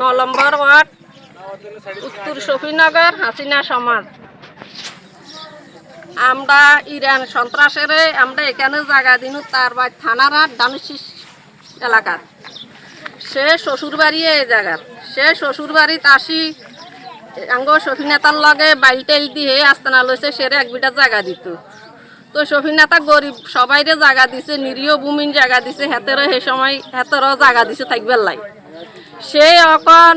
ন নম্বর ওয়ার্ড, উত্তর শফিনগর, হাসিনা সমাজ। আমরা ইরান সন্ত্রাসের, আমরা এখানে জায়গা দিনু তার বাই থানার আর দানুশিস এলাকার। সে শ্বশুর বাড়ি এই জায়গার। সে শ্বশুর আসি আঙ্গ সফিনাতার লগে বাইল টেল দিয়ে আস্তানা লইছে, সেরে এক বিটা জায়গা দিত। তো সফিনাতা গরিব, সবাইরে জায়গা দিছে, নিরীহ ভূমিন জায়গা দিছে হেতেরও সেই সময় হেতেরও জায়গা দিছে থাকবার লাই। সে অকন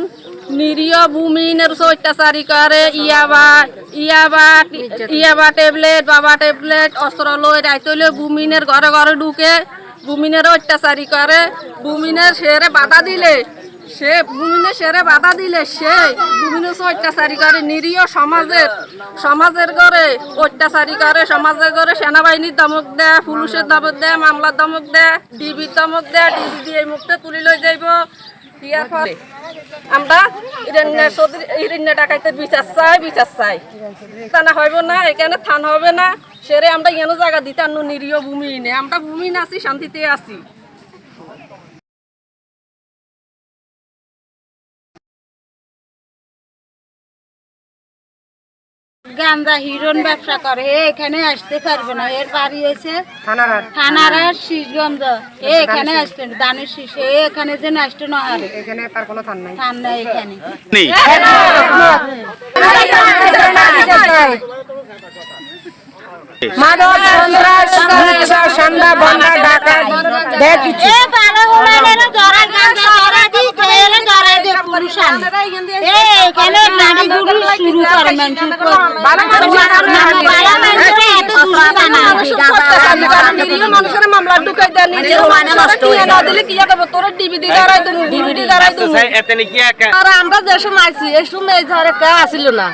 নিরীহ ভূমিনের অত্যাচারী করে। ইয়াবা ইয়াবা ইয়াবা ট্যাবলেট, বাবা ট্যাবলেট, অস্ত্র লই রাইতলে ভূমিনের ঘরে ঘরে ঢুকে ভূমিনের অত্যাচারী করে। ভূমিনের সেরে বাধা দিলে, সে ভূমিনে সেরে বাধা দিলে সে ভূমিনে অত্যাচারী করে। নিরীহ সমাজের সমাজের ঘরে অত্যাচারী করে, সমাজের ঘরে সেনাবাহিনীর দমক দেয়, পুলিশের দমক দেয়, মামলার দমক দেয়, ডিবির দমক দেয়, ডিবি দিয়ে মুক্তে তুলি লই যাইব। আমরা ইরেন্যা চৌধুরী ডাকাইতে বিচার চাই বিচার চাই। না, এখানে থান হবে না। সেরে আমরা জায়গা দিতে নিরীহ ভূমি নেই আমরা ভূমি না আছি, শান্তিতে আছি। গান্দা হিরোন ব্যবসা করে এখানে আসতে পারবে না। এর বাড়ি হয়েছে থানার আর শীষগঞ্জ এখানে আসতে দানের শীষ এখানে যে নষ্ট না হয় এখানে তার কোনো থান নাই। থান নাই এখানে। নেই। মাদক সন্ত্রাস সন্ধ্যা বন্যা ডাকাত দেখ কিছু এ ভালো হলে জরা গান্দা জরা দি খেলে জরা এখানে নারী গুরু শুরু করে মানুষের মামলা ঢুকাই আমরা যে সময় আইছি এই সময় এই ঝড়ে কে আসিল না?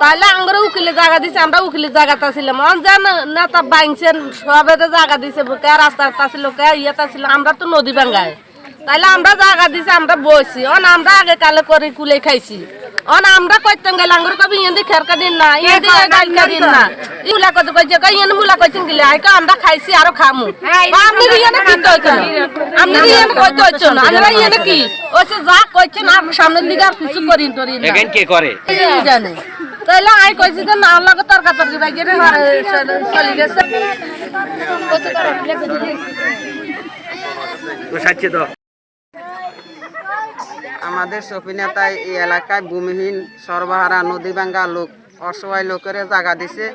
তাহলে আমরা উকিলে জায়গা দিছে আমরা উকিলে জায়গাতে ছিলাম অন যেন নেতা বাইনছেন সবে জায়গা দিছে কে রাস্তা ছিল কে ইয়েটা ছিল আমরা তো নদী ভাঙ্গায় তাহলে আমরা জায়গা দিছে আমরা বইছি। অন আমরা আগে কালে করে কুলে খাইছি। অন আমরা কইতাম গেলে আঙ্গুর কবি ইয়েন্দি খেরকা দিন না ইয়েন্দি গালকা দিন না। মুলা কত কইছে কই ইয়েন মুলা কইছেন গেলে আইকা আমরা খাইছি আরও খামু। আপনি ইয়েনে কি কইছেন আপনি ইয়েনে কইতে হচ্ছে না। আমরা ইয়েনে কি? ওছে যা কইছেন আর সামনের দিকে আর কিছু করিন টরিন না। এখান কে করে? এই জানে? তাইলে আই কইছি যে না লাগে তর্কা তর্কি বাই গেলে চলে গেছে। তো সাচ্ছে তো আমাদের সফিনেতায় এই এলাকায় ভূমিহীন সর্বহারা নদী ভাঙ্গা লোক, অসহায় লোকের জায়গা দিছে।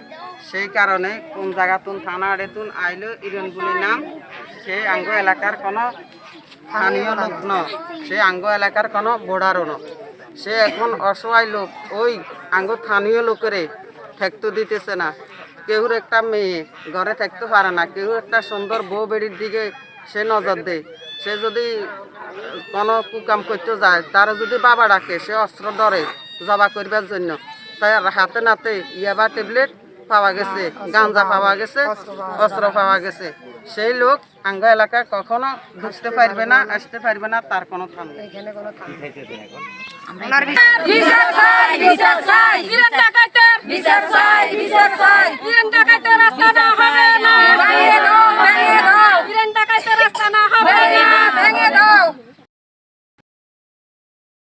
সেই কারণে কোন জায়গাতুন, থানা আড়েতুন আইলো ইরনগুলি নাম। সেই আঙ্গ এলাকার কোনো স্থানীয় লোক ন। সেই আঙ্গ এলাকার কোনো বোর্ডারও ন। সে এখন অসহায় লোক, ওই আঙ্গ স্থানীয় লোকেরে ঠেকতে দিতেছে না। কেউর একটা মেয়ে ঘরে থাকতে পারে না। কেউ একটা সুন্দর বউ বেড়ির দিকে সে নজর দেয়। সে যদি কোনো কুকাম করতে যায় তার যদি বাবা ডাকে সে অস্ত্র ধরে জবা করবার জন্য তাই আর হাতে নাতে ইয়াবা ট্যাবলেট পাওয়া গেছে গাঞ্জা পাওয়া গেছে অস্ত্র পাওয়া গেছে সেই লোক আঙ্গ এলাকায় কখনো ঢুকতে পারবে না আসতে পারবে না তার কোনো থাম নেই